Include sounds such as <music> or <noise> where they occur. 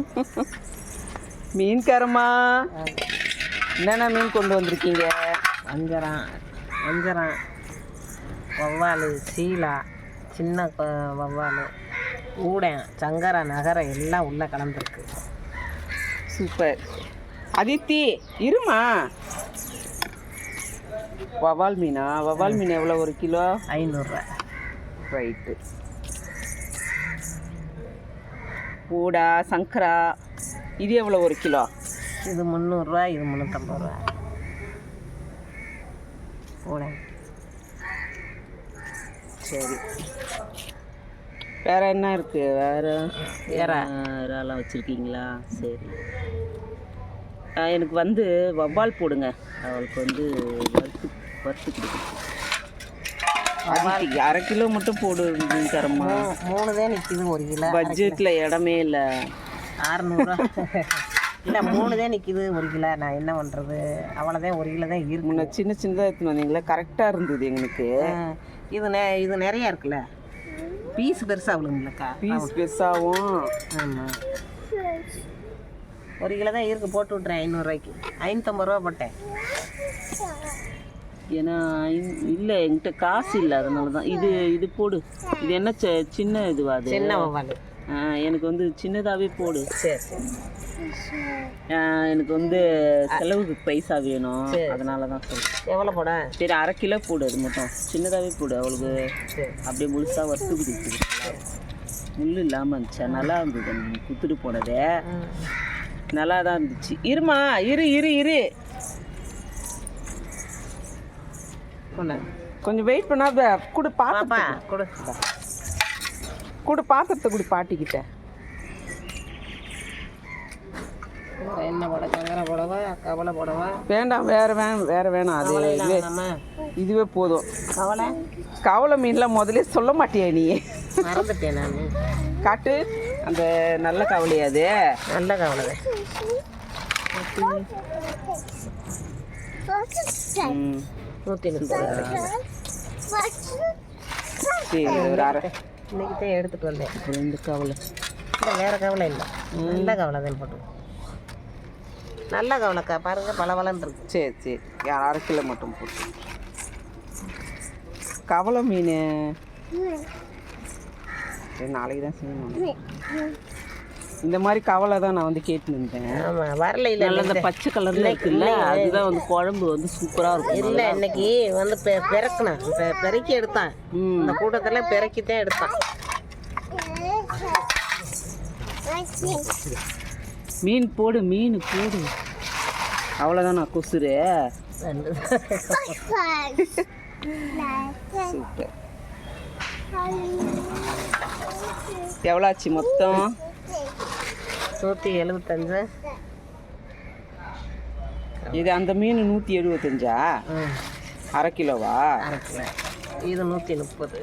<laughs> மீன்காரம்மா என்னென்ன மீன் கொண்டு வந்திருக்கீங்க? வஞ்சரம். வஞ்சரம். வவ்வால் சீலா சின்ன வவ்வால் ஊடன் சங்கரா நகரம் எல்லாம் உள்ளே கலந்துருக்கு. சூப்பர். அதித்தி இருமா? வவால் மீனா? வவால் மீன் எவ்வளோ ஒரு கிலோ? ஐநூறுரூவா. ரைட்டு. பூடா சங்கரா இது எவ்வளோ ஒரு கிலோ? இது முந்நூறுரூவா இது முந்நூற்றம்பது ரூபா ஊடன் சரி. வேற என்ன இருக்கு? வேற வேற. வேறெல்லாம் வச்சுருக்கீங்களா? சரி. எனக்கு வந்து வவ்வால் போடுங்க. அவளுக்கு வந்து வறுத்து வறுத்து கொடுக்குறது அதித்தி, அரை கிலோ மட்டும் போடு தரமா மூணு தான் நிற்கிது ஒரு கிலோ பட்ஜெட்டில் இடமே இல்லை. அறநூறுவா இல்லை மூணு தான் நிற்கிது ஒரு கிலோ. நான் என்ன பண்ணுறது அவ்வளோதான் ஒரு கிலோ தான் இருக்கு. முன்ன சின்ன சின்னதாக எடுத்துன்னு வந்தீங்களா கரெக்டாக இருந்தது எங்களுக்கு. இது நெ இது நிறைய இருக்குல்ல? பீஸ் பெருசாக அவளுங்களக்கா பீஸ் பெருசாகவும் ஆமாம் ஒரு கிலோ தான் இருக்கு போட்டு விட்றேன் ஐநூறுரூவாய்க்கு ஐநூற்றம்பது ரூபா போட்டேன். ஏன்னா இல்லை என்கிட்ட காசு இல்லை அதனால தான். இது இது போடு. இது என்ன சின்ன இதுவா அது? சின்ன எனக்கு வந்து சின்னதாகவே போடு. சரி. எனக்கு வந்து செலவுக்கு பைசா வேணும். அதனால தான் சொல்றேன் எவ்வளோ போட? சரி அரை கிலோ போடு அது மட்டும். சின்னதாகவே போடு அவளுக்கு. அப்படியே முழுசாக வறுத்து கொடுக்குது முள் இல்லாமல் இருந்துச்சு? நல்லா இருந்தது. குத்துட்டு போனதே. நல்லா தான் இருந்துச்சு. இருமா இரு இரு இரு. கொண்டா கொஞ்சம் வெயிட் பண்ணாத கூட பாப்பா கொடு. கூட. பாத்திரத்தை கூட பாட்டிக்கிட்ட. வேற என்ன போட சங்கரை போடவா கவலை போடவா? வேண்டாம் வேற வேணும் வேற வேணாம் அது இதுவே இதுவே போதும். கவலை? கவலை மீன்லாம் முதல்ல சொல்ல மாட்டியா நீ. மறந்துட்டேன் நான். காட்டு அந்த நல்ல கவலையா அது? நல்ல கவலை. ம். நூற்றி முப்பது. சரி ஒரு அரை. இன்னைக்கு தான் எடுத்துட்டு வந்தேன். இந்த கவலை. இல்லை வேற கவலை இல்லை. நல்ல கவலை தான் போட்டு. நல்ல கவலைக்கா பாருங்க பளபளன்னு இருக்கு. சரி சரி. அரை கிலோ மட்டும் போட்டு. கவலை மீன். சரி நாளைக்கு தான் செய்யணும். இந்த மாதிரி கவலை தான் நான் வந்து கேட்டு இருந்தேன் ஆமாம் வரல இல்லை நல்ல அந்த பச்சை கலர்ல இருக்குல்ல அதுதான் வந்து குழம்பு வந்து சூப்பரா இருக்கும். இல்லை இன்னைக்கு வந்து பெ பிறக்கணும் பெ- பெருக்கி எடுத்தான். இந்த கூட்டத்தில் பெருக்கி தான் எடுத்தான். மீன் போடு மீன் போடு. அவ்வளோதான் நான் கொசுரு. சூப்பர் <laughs> எவ்வளோ ஆச்சு மொத்தம்? நூற்றி எழுபத்தஞ்சு இது அந்த மீன் நூற்றி எழுபத்தஞ்சா அரை கிலோவா? அரை கிலோ. இது நூற்றி முப்பது.